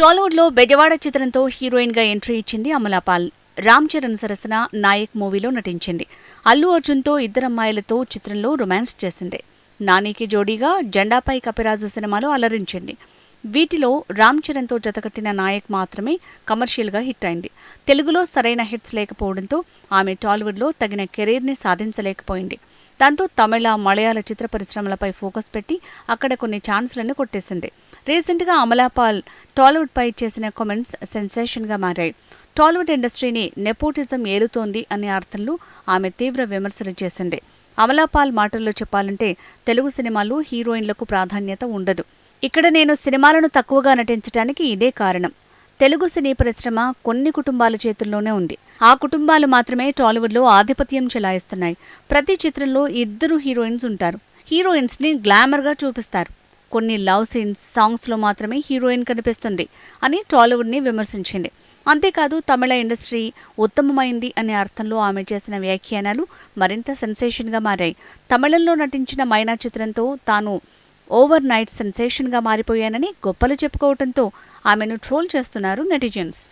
టాలీవుడ్లో బెజవాడ చిత్రంతో హీరోయిన్గా ఎంట్రీ ఇచ్చింది అమలాపాల్ రామ్ చరణ్ సరసన నాయక్ మూవీలో నటించింది. అల్లు అర్జున్తో ఇద్దరమ్మాయిలతో చిత్రంలో రొమాన్స్ చేసింది. నానికి జోడీగా జెండాపై కపిరాజు సినిమాలో అలరించింది. వీటిలో రామ్ చరణ్తో జతకట్టిన నాయక్ మాత్రమే కమర్షియల్గా హిట్ అయింది. తెలుగులో సరైన హిట్స్ లేకపోవడంతో ఆమె టాలీవుడ్లో తగిన కెరీర్ని సాధించలేకపోయింది. దాంతో తమిళ మలయాళ చిత్ర పరిశ్రమలపై ఫోకస్ పెట్టి అక్కడ కొన్ని ఛాన్స్లను కొట్టేసింది. రీసెంట్గా అమలాపాల్ టాలీవుడ్ పై చేసిన కామెంట్స్ సెన్సేషన్గా మారాయి. టాలీవుడ్ ఇండస్ట్రీని నెపోటిజం ఏలుతోంది అనే అర్థంలో ఆమె తీవ్ర విమర్శలు చేసింది. అమలాపాల్ మాటల్లో చెప్పాలంటే తెలుగు సినిమాలు హీరోయిన్లకు ప్రాధాన్యత ఉండదు. ఇక్కడ నేను సినిమాలను తక్కువగా నటించడానికి ఇదే కారణం. తెలుగు సినీ పరిశ్రమ కొన్ని కుటుంబాల చేతుల్లోనే ఉంది. ఆ కుటుంబాలు మాత్రమే టాలీవుడ్లో ఆధిపత్యం చెలాయిస్తున్నాయి. ప్రతి చిత్రంలో ఇద్దరు హీరోయిన్స్ ఉంటారు. హీరోయిన్స్ని గ్లామర్గా చూపిస్తారు. కొన్ని లవ్ సీన్స్ సాంగ్స్లో మాత్రమే హీరోయిన్ కనిపిస్తుంది అని టాలీవుడ్ని విమర్శించింది. అంతేకాదు తమిళ ఇండస్ట్రీ ఉత్తమమైంది అనే అర్థంలో ఆమె చేసిన వ్యాఖ్యానాలు మరింత సెన్సేషన్గా మారాయి. తమిళంలో నటించిన మైనా చిత్రంతో తాను ఓవర్ నైట్ సెన్సేషన్గా మారిపోయానని గొప్పలు చెప్పుకోవడంతో ఆమెను ట్రోల్ చేస్తున్నారు నెటిజన్స్.